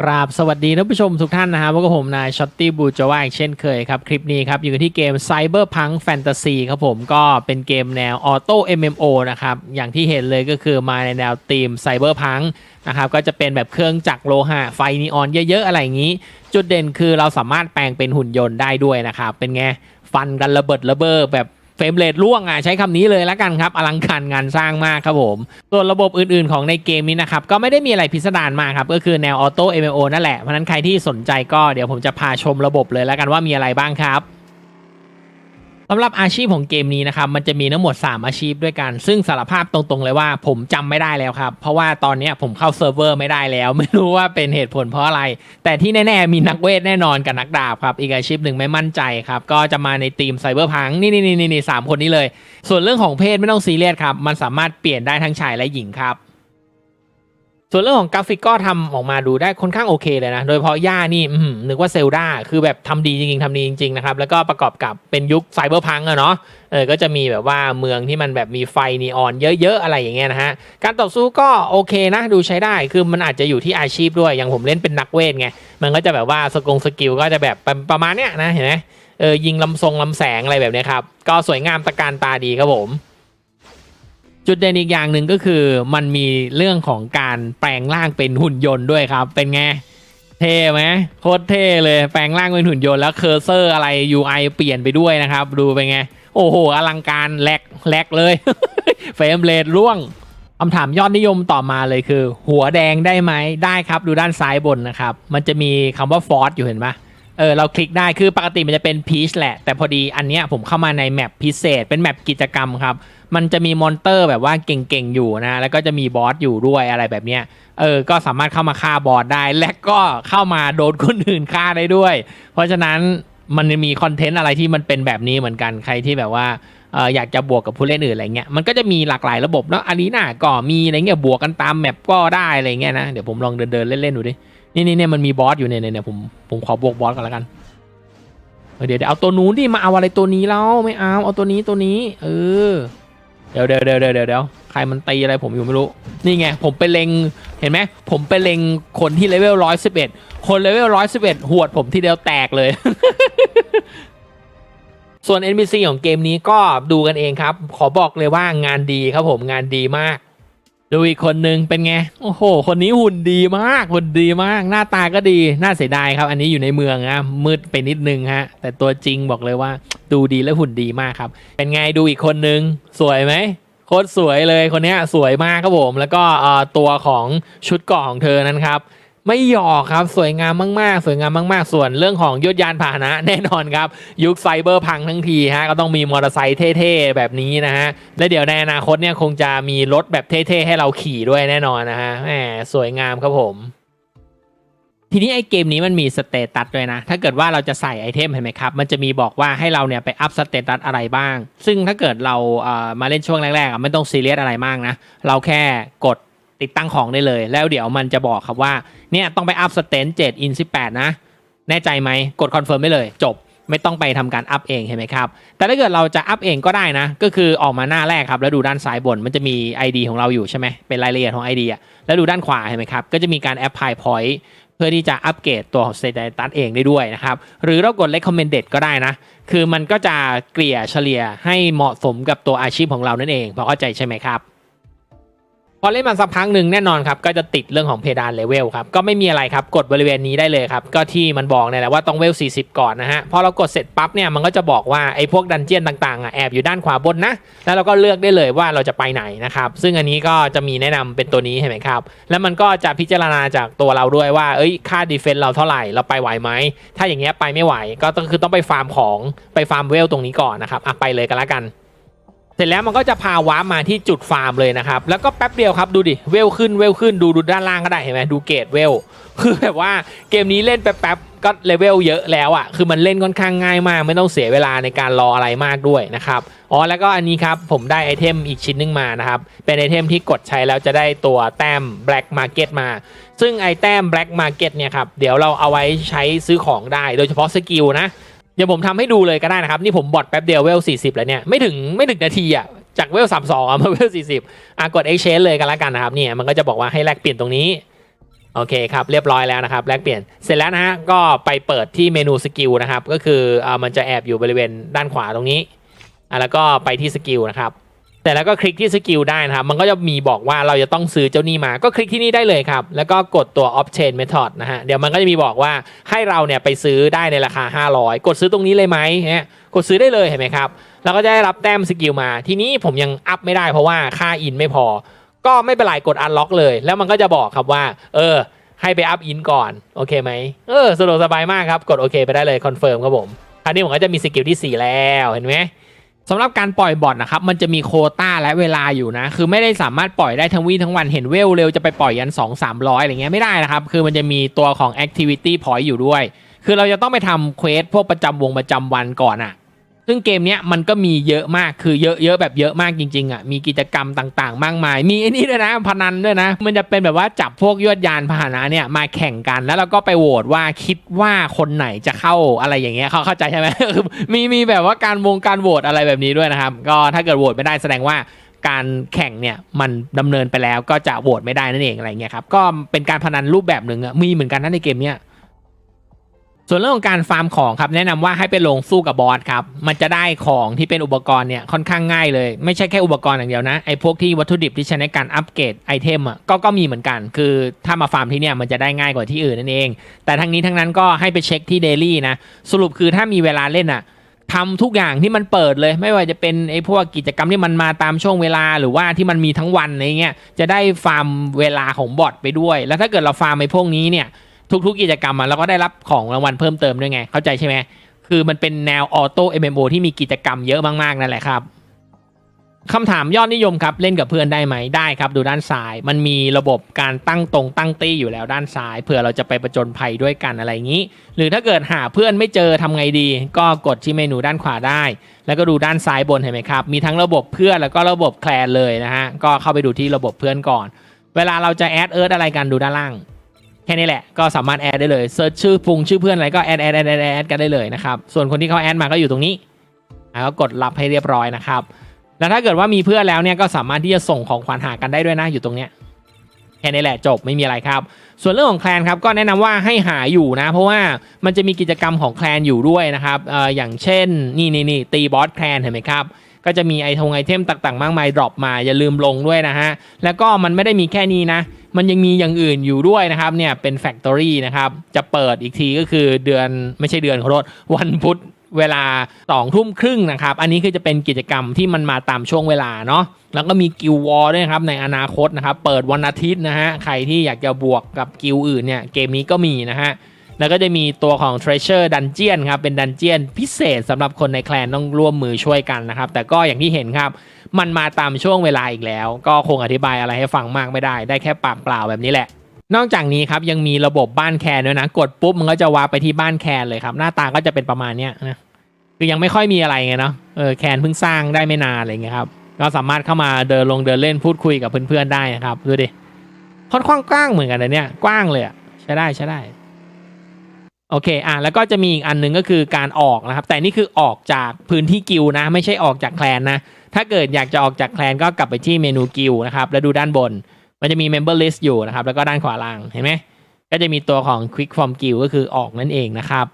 กราบสวัสดีท่านผู้ชมทุกท่านนะครับพบกับผมนายช็อตตี้บูจว่าอีกเช่นเคยครับ คลิปนี้ครับ อยู่กันที่เกม Cyberpunk Fantasy ครับผมก็เป็นเกมแนวออโต้ MMO นะครับ อย่างที่เห็นเลยก็คือมาในแนวธีม Cyberpunk นะครับ ก็จะเป็นแบบเครื่องจักรโลหะ ไฟนีออนเยอะๆ อะไรอย่างนี้ จุดเด่นคือเราสามารถแปลงเป็นหุ่นยนต์ได้ด้วยนะครับ เป็นไง ฟันกันระเบิดระเบ้อแบบ เฟรมเรทล่วงอะใช้คำนี้เลยละกันครับอลังการงานสร้างมากครับผมส่วนระบบอื่นๆของในเกมนี้นะครับก็ไม่ได้มีอะไรพิสดารมากครับก็คือแนวออโต้ MMO นั่นแหละเพราะนั้นใครที่สนใจก็เดี๋ยวผมจะพาชมระบบเลยละกันว่ามีอะไรบ้างครับ สำหรับอาชีพของเกมนี้นะครับมันจะมีทั้งหมด 3 อาชีพด้วยกัน ซึ่งสารภาพตรงๆเลยว่าผมจำไม่ได้แล้วครับเพราะว่าตอนนี้ผมเข้าเซิร์ฟเวอร์ไม่ได้แล้ว ไม่รู้ว่าเป็นเหตุผลเพราะอะไร แต่ที่แน่ๆมีนักเวทแน่นอนกับนักดาบครับอีกอาชีพหนึ่งไม่มั่นใจครับก็จะมาในทีมไซเบอร์พังนี่นี่นี่นี่สามคนนี้เลย ส่วนเรื่องของเพศไม่ต้องซีเรียสครับมันสามารถเปลี่ยนได้ทั้งชายและหญิงครับ ส่วนเรื่องของกราฟิกก็ทำออกมาดูได้ค่อนข้างโอเคเลยนะ โดยเฉพาะย่านี่นึกว่าเซลดาคือแบบทำดีจริงๆทำดีจริงๆนะครับ แล้วก็ประกอบกับเป็นยุคไซเบอร์พังอะเนาะเออก็จะมีแบบว่าเมืองที่มันแบบมีไฟนีออนเยอะๆ อะไรอย่างเงี้ยนะฮะ การต่อสู้ก็โอเคนะดูใช้ได้คือมันอาจจะอยู่ที่อาชีพด้วย อย่างผมเล่นเป็นนักเวทไง มันก็จะแบบว่าสกงสกิลก็จะแบบประประมาณเนี้ยนะเห็นไหมเออยิงลำทรงลำแสงอะไรแบบเนี้ยครับก็สวยงามตะการตาดีครับผม จุดเด่นอีกอย่างหนึ่งก็คือมันมีเรื่องของการแปลงร่างเป็นหุ่นยนต์ด้วยครับ เป็นไงเท่ไหมโคตรเท่เลยแปลงร่างเป็นหุ่นยนต์แล้วเคอร์เซอร์อะไร UI เปลี่ยนไปด้วยนะครับ ดูเป็นไง โอ้โห อลังการแหลกแหลกเลย เฟรมเรทร่วงคำถามยอดนิยมต่อมาเลยคือ หัวแดงได้ไหมได้ครับ ดูด้านซ้ายบนนะครับ มันจะมีคำว่าฟอร์สอยู่เห็นปะ เออเราคลิกได้คือปกติมันจะเป็นพีชแหละ แต่พอดีอันเนี้ยผมเข้ามาในแมปพิเศษ เป็นแมปกิจกรรมครับ มันจะมีมอนเตอร์แบบว่าเก่งๆอยู่นะ แล้วก็จะมีบอสอยู่ด้วยอะไรแบบเนี้ยเออ ก็สามารถเข้ามาฆ่าบอสได้ และก็เข้ามาโดนคนอื่นฆ่าได้ด้วย เพราะฉะนั้นมันมีคอนเทนต์อะไรที่มันเป็นแบบนี้เหมือนกันใครที่แบบว่าอยากจะบวกกับผู้เล่นอื่นอะไรเงี้ยมันก็จะมีหลากหลายระบบแล้วอารีนาก็มีอะไรเงี้ยบวกกันตามแมปก็ได้อะไรเงี้ยนะเดี๋ยวผมลองเดินๆเล่นๆดูดิ นี่นี่เนี่ยมันมีบอสอยู่เนี่ยเนี่ยผมผมขอบวกบอสกันแล้วกันเดี๋ยวเดี๋ยวเอาตัวนู้นดิมาเอาอะไรตัวนี้แล้วไม่เอาเอาตัวนี้ตัวนี้ เออเดี๋ยวเดี๋ยวเดี๋ยวเดี๋ยวเดี๋ยวใครมันตีอะไรผมอยู่ไม่รู้ นี่ไงผมไปเล็งเห็นไหมผมไปเล็งคนที่เลเวลร้อยสิบเอ็ดคนเลเวลร้อยสิบเอ็ดหวดผมทีเดียวแตกเลย ส่วน NPC ของเกมนี้ก็ดูกันเองครับ ขอบอกเลยว่างานดีครับผมงานดีมาก ดูอีกคนนึงเป็นไง โอ้โห คนนี้หุ่นดีมาก หุ่นดีมาก หน้าตาก็ดี น่าเสียดายครับ อันนี้อยู่ในเมืองนะมืดไปนิดนึงฮะ แต่ตัวจริงบอกเลยว่า ดูดีและหุ่นดีมากครับ เป็นไงดูอีกคนนึง สวยไหมโคตรสวยเลยคนนี้สวยมากครับผม แล้วก็เอ่อตัวของชุดเกาะของเธอนั้นครับ ไม่หยอกครับสวยงามมาก ๆ สวยงามมาก ๆ ส่วนเรื่องของยศยานพาหนะแน่นอนครับ ยุคไซเบอร์พังทั้งทีฮะก็ต้องมีมอเตอร์ไซค์เท่ๆ แบบนี้นะฮะ และเดี๋ยวในอนาคตเนี่ยคงจะมีรถแบบเท่ๆ ให้เราขี่ด้วยแน่นอนนะฮะแหมสวยงามครับผม ทีนี้ไอเกมนี้มันมีสเตตัสด้วยนะ ถ้าเกิดว่าเราจะใส่ไอเทมเห็นไหมครับ มันจะมีบอกว่าให้เราเนี่ยไปอัพสเตตัสอะไรบ้าง ซึ่งถ้าเกิดเราเอ่อมาเล่นช่วงแรกๆไม่ต้องซีเรียสอะไรมากนะเราแค่กด ติดตั้งของได้เลย แล้วเดี๋ยวมันจะบอกครับว่าเนี่ยต้องไปอัพสเตนเจ็ดอินสิบแปดนะ แน่ใจไหมกดคอนเฟิร์มได้เลย จบไม่ต้องไปทำการอัพเองเห็นไหมครับ แต่ถ้าเกิดเราจะอัพเองก็ได้นะ ก็คือออกมาหน้าแรกครับแล้วดูด้านซ้ายบนมันจะมี ID ของเราอยู่ใช่ไหมเป็นรายละเอียดของ ID อะแล้วดูด้านขวาเห็นไหมครับก็จะมีการแอปพลายพอยต์เพื่อที่จะอัปเกรดตัวของ Status เองได้ด้วยนะครับ หรือเรากด recommended ก็ได้นะ คือมันก็จะเกลี่ยเฉลี่ยให้เหมาะสมกับตัวอาชีพของเรานั่นเองพอเข้าใจใช่ไหมครับ พอเล่นมาสักพักหนึ่งแน่นอนครับก็จะติดเรื่องของเพดานเลเวลครับก็ไม่มีอะไรครับกดบริเวณนี้ได้เลยครับก็ที่มันบอกเนี่ยแหละว่าต้องเวล 40 ก่อนนะฮะพอเรากดเสร็จปั๊บเนี่ยมันก็จะบอกว่าไอ้พวกดันเจียนต่างๆอะแอบอยู่ด้านขวาบนนะแล้วเราก็เลือกได้เลยว่าเราจะไปไหนนะครับซึ่งอันนี้ก็จะมีแนะนำเป็นตัวนี้เห็นไหมครับแล้วมันก็จะพิจารณาจากตัวเราด้วยว่าเอ้ยค่าดีเฟนต์เราเท่าไหร่เราไปไหวไหมถ้าอย่างเงี้ยไปไม่ไหวก็ต้องคือต้องไปฟาร์มของไปฟาร์มเวลตรงนี้ก่อนนะครับอะไปเลยกันละกัน สร็จแล้วมันก็จะพาวาร์ปมาที่จุดฟาร์มเลยนะครับ แล้วก็แป๊บเดียวครับดูดิ เวลขึ้นเวลขึ้นดูดูด้านล่างก็ได้เห็นไหมดูเกรดเวล คือแบบว่าเกมนี้เล่นแป๊บๆก็เลเวลเยอะแล้วอะ่ะ คือมันเล่นค่อนข้างง่ายมาก ไม่ต้องเสียเวลาในการรออะไรมากด้วยนะครับอ๋อแล้วก็อันนี้ครับผมได้ไอเทมอีกชิ้นหนึงมานะครับ เป็นไอเทมที่กดใช้แล้วจะได้ตัวแต้ม Black Market มา ซึ่งไอแต้ม Black Market เนี่ยครับเดี๋ยวเราเอาไว้ใช้ซื้อของได้ โดยเฉพาะสกิลนะ ดี๋ยวผมทำให้ดูเลยก็ได้นะครับ นี่ผมบอทแป๊บเดียวเวลสี่สิบแล้วเนี่ย ไม่ถึงไม่ถึงนาทีอะจากเวลสามสองมาเวล40อะกด exchange เลยกันแล้วกันนะครับเนี่ยมันก็จะบอกว่าให้แลกเปลี่ยนตรงนี้โอเคครับเรียบร้อยแล้วนะครับแลกเปลี่ยนเสร็จแล้วนะฮะก็ไปเปิดที่เมนูสกิลนะครับก็คืออ่ามันจะแอบอยู่บริเวณด้านขวาตรงนี้อะแล้วก็ไปที่สกิลนะครับ แต่แล้วก็คลิกที่สกิลได้นะครับ มันก็จะมีบอกว่าเราจะต้องซื้อเจ้านี่มา ก็คลิกที่นี่ได้เลยครับ แล้วก็กดตัว Option Method นะฮะ เดี๋ยวมันก็จะมีบอกว่าให้เราเนี่ยไปซื้อได้ในราคา 500 กดซื้อตรงนี้เลยไหมฮะ กดซื้อได้เลยเห็นไหมครับ แล้วก็จะได้รับแต้มสกิลมา ทีนี้ผมยังอัพไม่ได้เพราะว่าค่าอินไม่พอ ก็ไม่เป็นไรกด Unlock เลย แล้วมันก็จะบอกครับว่า เออ ให้ไปอัพอินก่อน โอเคไหม เออ สะดวกสบายมากครับ กดโอเคไปได้เลยคอนเฟิร์มครับผมคราวนี้ผมก็จะมีสกิลที่ 4 แล้ว เห็นไหม สำหรับการปล่อยบอทนะครับมันจะมีโคต้าและเวลาอยู่นะ คือไม่ได้สามารถปล่อยได้ทั้งวี่ทั้งวันเห็นเวลเร็วจะไปปล่อยยัน 2 3 0 0อะไรเงี้ยไม่ได้นะครับ คือมันจะมีตัวของ activity point อยู่ด้วย คือเราจะต้องไปทำเควสพวกประจำวงประจำวันก่อนอะ ซึ่งเกมเนี้ยมันก็มีเยอะมากคือเยอะเยอะแบบเยอะมากจริงๆอะมีกิจกรรมต่างๆ มากมาย มีไอ้นี่ด้วยนะพนันด้วยนะ มันจะเป็นแบบว่าจับพวกยวดยานพาหนะเนี่ยมาแข่งกันแล้วเราก็ไปโหวตว่าคิดว่าคนไหนจะเข้าอะไรอย่างเงี้ยเขาเข้าใจใช่ไหมมีมีแบบว่าการวงการโหวตอะไรแบบนี้ด้วยนะครับ ก็ถ้าเกิดโหวตไม่ได้แสดงว่าการแข่งเนี่ยมันดำเนินไปแล้วก็จะโหวตไม่ได้นั่นเองอะไรเงี้ยครับก็เป็นการพนันรูปแบบหนึ่งอะมีเหมือนกันนะในเกมเนี้ย ส่วนเรื่องของการฟาร์มของครับแนะนำว่าให้ไปลงสู้กับบอสครับมันจะได้ของที่เป็นอุปกรณ์เนี่ยค่อนข้างง่ายเลยไม่ใช่แค่อุปกรณ์อย่างเดียวนะไอ้พวกที่วัตถุดิบที่ใช้ในการอัปเกรดไอเทมอะก็ก็มีเหมือนกัน คือถ้ามาฟาร์มที่เนี่ยมันจะได้ง่ายกว่าที่อื่นนั่นเอง แต่ทั้งนี้ทั้งนั้นก็ให้ไปเช็คที่เดลี่นะสรุปคือถ้ามีเวลาเล่นอะทำทุกอย่างที่มันเปิดเลย ไม่ว่าจะเป็นไอ้พวกกิจกรรมที่มันมาตามช่วงเวลาหรือว่าที่มันมีทั้งวันอะไรเงี้ยจะได้ฟาร์มเวลาของบอทไปด้วย แล้วถ้าเกิดเราฟาร์มไอ้พวกนี้เนี่ย ทุกๆกิจกรรมอะเราก็ได้รับของรางวัลเพิ่มเติมด้วยไง เข้าใจใช่ไหมคือมันเป็นแนวออโต้ MMO ที่มีกิจกรรมเยอะมากๆนั่นแหละครับคำถามยอดนิยมครับ เล่นกับเพื่อนได้ไหมได้ครับดูด้านซ้าย มันมีระบบการตั้งตรงตั้งตี้อยู่แล้วด้านซ้ายเผื่อเราจะไปประจนภัยด้วยกันอะไรอย่างนี้ หรือถ้าเกิดหาเพื่อนไม่เจอทำไงดี ก็กดที่เมนูด้านขวาได้ แล้วก็ดูด้านซ้ายบนเห็นไหมครับ มีทั้งระบบเพื่อนแล้วก็ระบบแคลนเลยนะฮะก็เข้าไปดูที่ระบบเพื่อนก่อน เวลาเราจะแอดเอิร์ธอะไรกันดูด้านล่าง ค่นี้แหละก็สามารถแอดได้เลยเซิร์ชชื่อพุงชื่อเพื่อนอะไรก็แอดแอดแอดแอดแอดกันได้เลยนะครับส่วนคนที่เขาแอดมาก็อยู่ตรงนี้แล้วก็กดรับให้เรียบร้อยนะครับแล้วถ้าเกิดว่ามีเพื่อนแล้วเนี่ยก็สามารถที่จะส่งของขวัญหากันได้ด้วยนะอยู่ตรงเนี้ยแค่นี้แหละจบไม่มีอะไรครับ ส่วนเรื่องของแคลนครับก็แนะนำว่าให้หาอยู่นะ เพราะว่ามันจะมีกิจกรรมของแคลนอยู่ด้วยนะครับอออย่างเช่นนี่นี่นี่ตีบอสแคลนเห็นไหมครับ ก็จะมีไอทงไอเทมต่างๆ มากมายดรอปมาอย่าลืมลงด้วยนะฮะ แล้วก็มันไม่ได้มีแค่นี้นะ มันยังมีอย่างอื่นอยู่ด้วยนะครับเนี่ยเป็นแฟคทอรี่นะครับจะเปิดอีกทีก็คือเดือนไม่ใช่เดือนขอโทษวันพุธเวลาสองทุ่มครึ่งนะครับ อันนี้คือจะเป็นกิจกรรมที่มันมาตามช่วงเวลาเนาะ แล้วก็มีกิลวอร์ด้วยครับในอนาคตนะครับ เปิดวันอาทิตย์นะฮะ ใครที่อยากจะบวกกับกิลอื่นเนี่ย เกมนี้ก็มีนะฮะ แล้วก็จะมีตัวของ Treasure Dungeon ครับ เป็นดันเจียนพิเศษสำหรับคนในแคลนต้องร่วมมือช่วยกันนะครับ แต่ก็อย่างที่เห็นครับ มันมาตามช่วงเวลาอีกแล้ว ก็คงอธิบายอะไรให้ฟังมากไม่ได้ ได้แค่ปากเปล่าแบบนี้แหละนอกจากนี้ครับยังมีระบบบ้านแคนด้วยนะ กดปุ๊บมันก็จะวาร์ไปที่บ้านแคนเลยครับ หน้าตาก็จะเป็นประมาณเนี้ยนะคือยังไม่ค่อยมีอะไรไงเนาะเออแคนเพิ่งสร้างได้ไม่นานอะไรเงี้ยครับก็สามารถเข้ามาเดินลงเดินเล่นพูดคุยกับเพื่อนๆได้นะครับดูดิค่อนข้างกว้างเหมือนกันนะเนี่ยกว้างเลยอะใช้ได้ใช้ได้ โอเคอะแล้วก็จะมีอีกอันหนึ่งก็คือการออกนะครับ แต่นี่คือออกจากพื้นที่กิลนะ ไม่ใช่ออกจากแคลนนะ ถ้าเกิดอยากจะออกจากแคลนก็กลับไปที่เมนูกิลนะครับ แล้วดูด้านบน มันจะมี Member List อยู่นะครับ แล้วก็ด้านขวาล่างเห็นไหมก็จะมีตัวของ Quick From Guild ก็คือออกนั่นเองนะครับ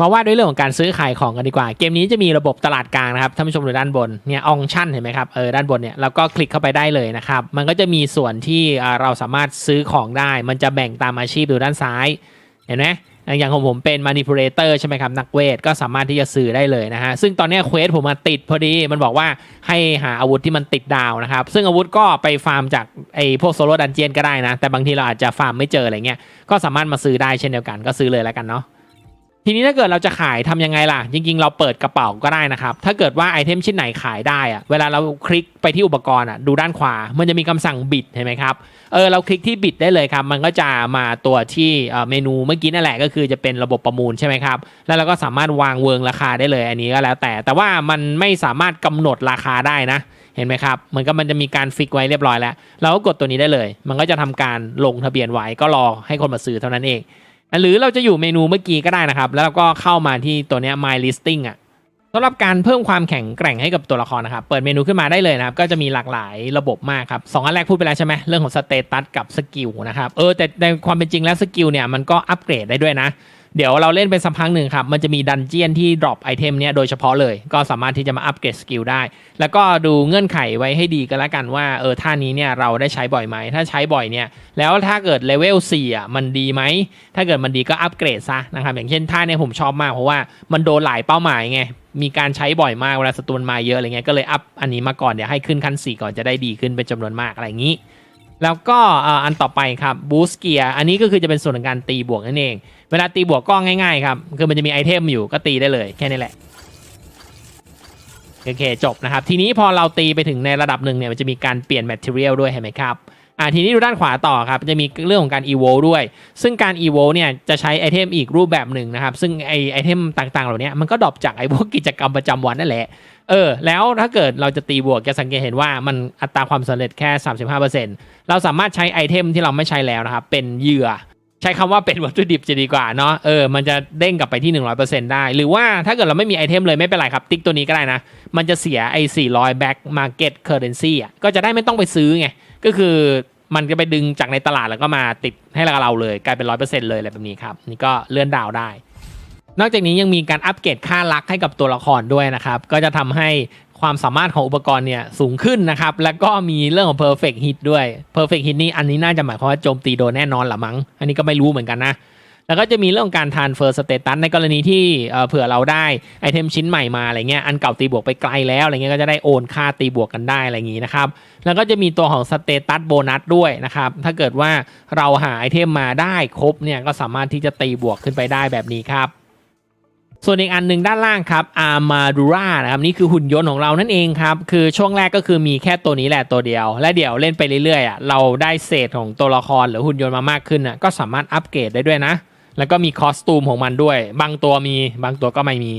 มาว่าด้วยเรื่องของการซื้อขายของกันดีกว่า เกมนี้จะมีระบบตลาดกลางนะครับท่านผู้ชมดูด้านบนเนี่ยอองชั่นเห็นไหมครับเออด้านบนเนี่ยแล้วก็คลิกเข้าไปได้เลยนะครับมันก็จะมีส่วนที่เราสามารถซื้อของได้ มันจะแบ่งตามอาชีพดูด้านซ้าย เห็นไหมอย่างของผมเป็น manipulator ใช่ไหมครับ นักเวท ก็สามารถที่จะซื้อได้เลยนะฮะ ซึ่งตอนนี้เควสผมมาติดพอดีมันบอกว่าให้หาอาวุธที่มันติดดาวนะครับ ซึ่งอาวุธก็ไปฟาร์มจากไอ้พวกโซโลดันเจียนก็ได้นะ แต่บางทีเราอาจจะฟาร์มไม่เจออะไรเงี้ยก็สามารถมาซื้อได้เช่นเดียวกันก็ซื้อเลยแล้วกันเนาะ ทีนี้ถ้าเกิดเราจะขายทำยังไงล่ะ จริง ๆ เราเปิดกระเป๋าก็ได้นะครับ ถ้าเกิดว่าไอเทมชิ้นไหนขายได้อะเวลาเราคลิกไปที่อุปกรณ์อะดูด้านขวา มันจะมีคำสั่งบิดเห็นไหมครับเออเราคลิกที่บิดได้เลยครับ มันก็จะมาตัวที่เมนูเมื่อกี้นั่นแหละก็คือจะเป็นระบบประมูลใช่ไหมครับ แล้วเราก็สามารถวางเวิงราคาได้เลยอันนี้ก็แล้วแต่ แต่ว่ามันไม่สามารถกำหนดราคาได้นะเห็นไหมครับเหมือนกับมันจะมีการฟิกไว้เรียบร้อยแล้ว เราก็กดตัวนี้ได้เลย มันก็จะทำการลงทะเบียนไว้ก็รอให้คนมาซื้อเท่านั้นเอง หรือเราจะอยู่เมนูเมื่อกี้ก็ได้นะครับ แล้วเราก็เข้ามาที่ตัวนี้ my listing อะสำหรับการเพิ่มความแข็งแกร่งให้กับตัวละครนะครับ เปิดเมนูขึ้นมาได้เลยนะครับ ก็จะมีหลากหลายระบบมากครับสองอันแรกพูดไปแล้วใช่ไหมเรื่องของสเตตัสกับสกิลนะครับ เออแต่ในความเป็นจริงแล้วสกิลเนี่ยมันก็อัปเกรดได้ด้วยนะ เดี๋ยวเราเล่นไปสักพักหนึ่งครับ มันจะมีดันเจียนที่ดรอปไอเทมเนี้ยโดยเฉพาะเลย ก็สามารถที่จะมาอัปเกรดสกิลได้ แล้วก็ดูเงื่อนไขไว้ให้ดีกันละกันว่าเออท่านี้เนี่ยเราได้ใช้บ่อยไหม ถ้าใช้บ่อยเนี่ย แล้วถ้าเกิดเลเวล4อะมันดีไหม ถ้าเกิดมันดีก็อัปเกรดซะนะครับอย่างเช่นท่าเนี่ยผมชอบมากเพราะว่ามันโดนหลายเป้าหมายไงมีการใช้บ่อยมากเวลาสตูนมาเยอะอะไรเงี้ยก็เลยอัพอันนี้มาก่อนเดี๋ยวให้ขึ้นขั้น4ก่อนจะได้ดีขึ้นเป็นจำนวนมากอะไรอย่างนี้ แล้วก็อันต่อไปครับบูสเกียอันนี้ก็คือจะเป็นส่วนของการตีบวกนั่นเอง เวลาตีบวกก็ง่ายๆครับ คือมันจะมีไอเทมอยู่ก็ตีได้เลยแค่นี้แหละโอเคจบนะครับ ทีนี้พอเราตีไปถึงในระดับหนึ่งเนี่ยมันจะมีการเปลี่ยนแมทเทียลด้วยเห็นไหมครับ อ่าทีนี้ดูด้านขวาต่อครับจะมีเรื่องของการ e v o ด้วย ซึ่งการ e v o เนี่ยจะใช้ไอเทมอีกรูปแบบหนึ่งนะครับ ซึ่งไอไอเทมต่างๆ เหล่านี้มันก็ดรอปจากไอพวกกิจกรรมประจำวันนั่นแหละเออแล้วถ้าเกิดเราจะตีบวกจะสังเกตเห็นว่ามันอัตราความสำเร็จแค่ 35%เราสามารถใช้ไอเทมที่เราไม่ใช้แล้วนะครับเป็นเหยื่อใช้คำว่าเป็นวัตถุดิบจะดีกว่าเนาะ เออ มันจะเด้งกลับไปที่ 100%ได้ หรือว่าถ้าเกิดเราไม่มีไอเทมเลยไม่เป็นไรครับ ติ๊กตัวนี้ก็ได้นะ มันจะเสียไอ้400 back market currency อะ ก็จะได้ไม่ต้องไปซื้อไง ก็คือ มันจะไปดึงจากในตลาดแล้วก็มาติดให้เราเลยกลายเป็นร้อยเปอร์เซ็นต์เลยอะไรแบบนี้ครับนี่ก็เลื่อนดาวได้ นอกจากนี้ยังมีการอัปเกรดค่าลักให้กับตัวละครด้วยนะครับ ก็จะทำให้ความสามารถของอุปกรณ์เนี่ยสูงขึ้นนะครับ แล้วก็มีเรื่องของ perfect hit ด้วย perfect hit นี่อันนี้น่าจะหมายความว่าโจมตีโดนแน่นอนหรือมั้ง อันนี้ก็ไม่รู้เหมือนกันนะ แล้วก็จะมีเรื่องการ transfer status ในกรณีที่เผื่อเราได้ไอเทมชิ้นใหม่มาอะไรเงี้ยอันเก่าตีบวกไปไกลแล้วอะไรเงี้ยก็จะได้โอนค่าตีบวกกันได้อะไรอย่างงี้นะครับแล้วก็จะมีตัวของ status bonus ด้วยนะครับถ้าเกิดว่าเราหาไอเทมมาได้ครบเนี่ยก็สามารถที่จะตีบวกขึ้นไปได้แบบนี้ครับส่วนอีกอันหนึ่งด้านล่างครับอาร์มาดูรานะครับนี่คือหุ่นยนต์ของเรานั่นเองครับ คือช่วงแรกก็คือมีแค่ตัวนี้แหละตัวเดียว และเดี๋ยวเล่นไปเรื่อยๆอะเราได้เศษของตัวละครหรือหุ่นยนต์มามากขึ้นอะก็สามารถอัปเกรดได้ด้วยนะ แล้วก็มีคอสตูมของมันด้วย บางตัวมีบางตัวก็ไม่มี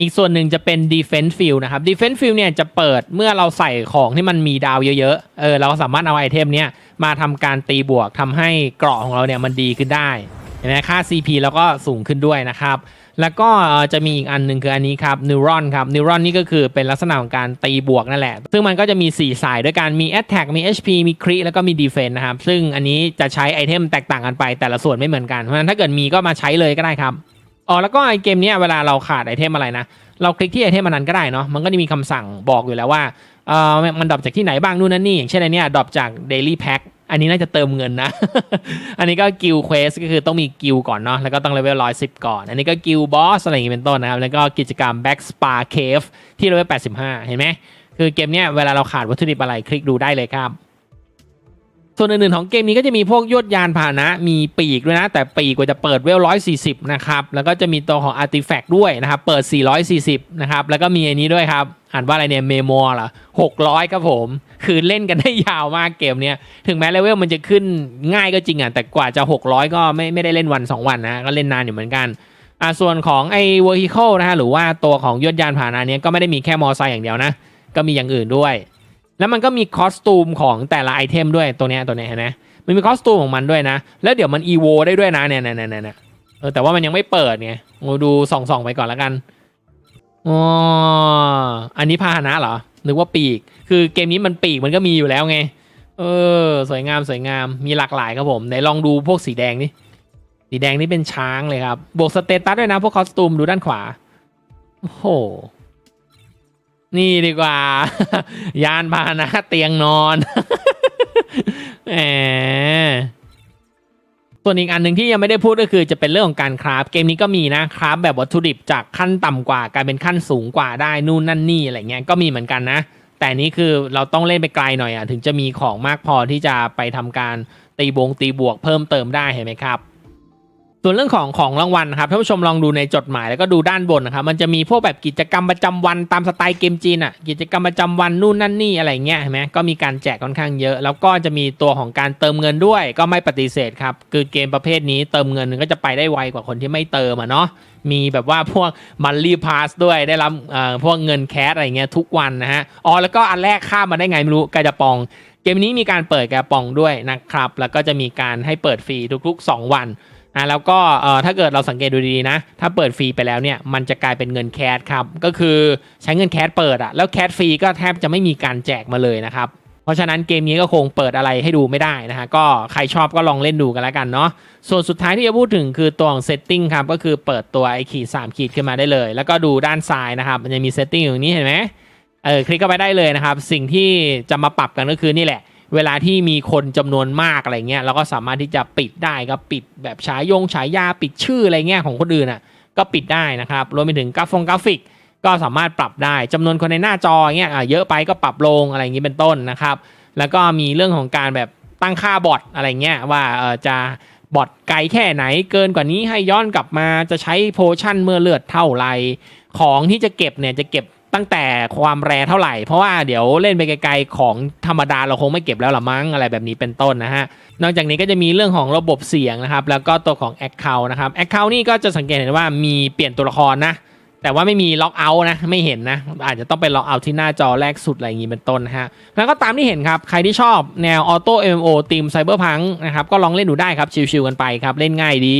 อีกส่วนหนึ่งจะเป็น Defense Field นะครับ Defense Field เนี่ยจะเปิดเมื่อเราใส่ของที่มันมีดาวเยอะๆ เออเราก็สามารถเอาไอเทมเนี้ยมาทำการตีบวกทำให้เกราะของเราเนี่ยมันดีขึ้นได้เห็นไหมค่า CP แล้วก็สูงขึ้นด้วยนะครับ แล้วก็จะมีอีกอันหนึ่งคืออันนี้ครับ Neuron ครับ Neuron นี่ก็คือเป็นลักษณะของการตีบวกนั่นแหละ ซึ่งมันก็จะมี 4 สายด้วยกันมี Attack มี HP มีคริแล้วก็มี Defense นะครับ ซึ่งอันนี้จะใช้ไอเทมแตกต่างกันไปแต่ละส่วนไม่เหมือนกัน เพราะฉะนั้นถ้าเกิดมีก็มาใช้เลยก็ได้ครับอ๋อแล้วก็ไอเกมนี้เวลาเราขาดไอเทมอะไรนะ เราคลิกที่ไอเทมมันนั้นก็ได้เนาะมันก็จะมีคำสั่งบอกอยู่แล้วว่าเออมันดรอปจากที่ไหนบ้างนู่นนั่นนี่อย่างเช่นอันเนี้ยดรอปจาก Daily Pack อันนี้น่าจะเติมเงินนะ อันนี้ก็กิลเควสก็คือต้องมีกิลก่อนเนาะแล้วก็ต้องเลเวลร้อยสิบก่อน อันนี้ก็กิลบอสอะไรอย่างงี้เป็นต้นนะครับ แล้วก็กิจกรรมแบ็กสปาเคฟที่เลเวลแปดสิบห้าเห็นไหมคือเกมเนี้ยเวลาเราขาดวัตถุดิบอะไรคลิกดูได้เลยครับ ส่วนอื่นๆของเกมนี้ก็จะมีพวกยวดยานพาหนะ มีปีกด้วยนะ แต่ปีกกว่าจะเปิดเวล 140 นะครับ แล้วก็จะมีตัวของอาร์ติแฟกต์ด้วยนะครับ เปิด 440 นะครับ แล้วก็มีอันนี้ด้วยครับ อ่านว่าอะไรเนี่ยเมมอร์เหรอ600 ครับผม คือเล่นกันได้ยาวมากเกมเนี้ย ถึงแม้เลเวลมันจะขึ้นง่ายก็จริงอะ แต่กว่าจะ 600 ก็ไม่ไม่ได้เล่นวัน 2 วันนะ ก็เล่นนานอยู่เหมือนกันอ่าส่วนของไอ้ vehicle นะฮะ หรือว่าตัวของยวดยานพาหนะเนี้ยก็ไม่ได้มีแค่มอไซค์อย่างเดียวนะ ก็มีอย่างอื่นด้วย แล้วมันก็มีคอสตูมของแต่ละไอเทมด้วยตัวเนี้ยตัวเนี้ยเห็นไหมมันมีคอสตูมของมันด้วยนะ แล้วเดี๋ยวมันอีโวได้ด้วยนะเนี่ยเนี่ยเนี่ยเนี่ยเออแต่ว่ามันยังไม่เปิดไงเราดูส่องๆไปก่อนแล้วกันอ๋ออันนี้พาหนะเหรอนึกว่าปีก คือเกมนี้มันปีกมันก็มีอยู่แล้วไง เออ สวยงามสวยงามมีหลากหลายครับผมไหนลองดูพวกสีแดงนี่สีแดงนี่เป็นช้างเลยครับบวกสเตตัสด้วยนะพวกคอสตูมดูด้านขวาโอ้โห นี่ดีกว่า ยานพาหนะเตียงนอนแหมส่วนอีกอันหนึ่งที่ยังไม่ได้พูดก็คือจะเป็นเรื่องของการคราฟเกมนี้ก็มีนะคราฟแบบวัตถุดิบจากขั้นต่ำกว่ากลายเป็นขั้นสูงกว่าได้นู่นนั่นนี่อะไรเงี้ยก็มีเหมือนกันนะ แต่นี้คือเราต้องเล่นไปไกลหน่อยอะถึงจะมีของมากพอที่จะไปทำการตีบวงตีบวกเพิ่มเติมได้เห็นไหมครับ ส่วนเรื่องของของรางวัลนะครับท่านผู้ชมลองดูในจดหมายแล้วก็ดูด้านบนนะครับมันจะมีพวกแบบกิจกรรมประจำวันตามสไตล์เกมจีนอะกิจกรรมประจำวันนู่นนั่นนี่อะไรเงี้ยเห็นไหมก็มีการแจกค่อนข้างเยอะ แล้วก็จะมีตัวของการเติมเงินด้วย ก็ไม่ปฏิเสธครับคือเกมประเภทนี้เติมเงินก็จะไปได้ไวกว่าคนที่ไม่เติมอะเนาะมีแบบว่าพวกมันรีพาสด้วยได้รับพวกเงินแคสอะไรเงี้ยทุกวันนะฮะอ๋อแล้วก็อันแรกข้ามมาได้ไงไม่รู้กระจะปองเกมนี้มีการเปิดกระปองด้วยนะครับ แล้วก็จะมีการให้เปิดฟรีทุกๆ 2 วัน อะแล้วก็เอ่อถ้าเกิดเราสังเกตดูดีๆนะ ถ้าเปิดฟรีไปแล้วเนี่ยมันจะกลายเป็นเงินแคสครับ ก็คือใช้เงินแคสเปิดอะแล้วแคสฟรีก็แทบจะไม่มีการแจกมาเลยนะครับ เพราะฉะนั้นเกมนี้ก็คงเปิดอะไรให้ดูไม่ได้นะฮะก็ใครชอบก็ลองเล่นดูกันแล้วกันเนาะส่วนสุดท้ายที่จะพูดถึงคือตัวของ setting ครับก็คือเปิดตัวไอขีด3ขีดขึ้นมาได้เลย แล้วก็ดูด้านซ้ายนะครับมันจะมี setting อยู่ตรงนี้เห็นไหมเออคลิกเข้าไปได้เลยนะครับ สิ่งที่จะมาปรับกันก็คือนี่แหละ เวลาที่มีคนจำนวนมากอะไรเงี้ยเราก็สามารถที่จะปิดได้ครับปิดแบบฉายงฉายาปิดชื่ออะไรเงี้ยของคนอื่นอะก็ปิดได้นะครับรวมไปถึงกราฟงกราฟิก ก็สามารถปรับได้จำนวนคนในหน้าจอเงี้ยอะเยอะไปก็ปรับลงอะไรอย่างนี้เป็นต้นนะครับ แล้วก็มีเรื่องของการแบบตั้งค่าบอทอะไรเงี้ยว่าเออจะบอทไกลแค่ไหนเกินกว่านี้ให้ย้อนกลับมาจะใช้โพชั่นเมื่อเลือดเท่าไหร่ของที่จะเก็บเนี่ยจะเก็บ ตั้งแต่ความแรงเท่าไหร่ เพราะว่าเดี๋ยวเล่นไปไกลๆของธรรมดาเราคงไม่เก็บแล้วละมั้งอะไรแบบนี้เป็นต้นนะฮะ นอกจากนี้ก็จะมีเรื่องของระบบเสียงนะครับ แล้วก็ตัวของ Account นะครับ Account นี่ก็จะสังเกตเห็นว่ามีเปลี่ยนตัวละครนะ แต่ว่าไม่มีล็อกเอาท์นะ ไม่เห็นนะ อาจจะต้องไปล็อกเอาท์ที่หน้าจอแรกสุดอะไรอย่างนี้เป็นต้นนะฮะ แล้วก็ตามที่เห็นครับ ใครที่ชอบแนวออโต้ MMO ทีมไซเบอร์พังนะครับ ก็ลองเล่นดูได้ครับ ชิวๆกันไปครับ เล่นง่ายดี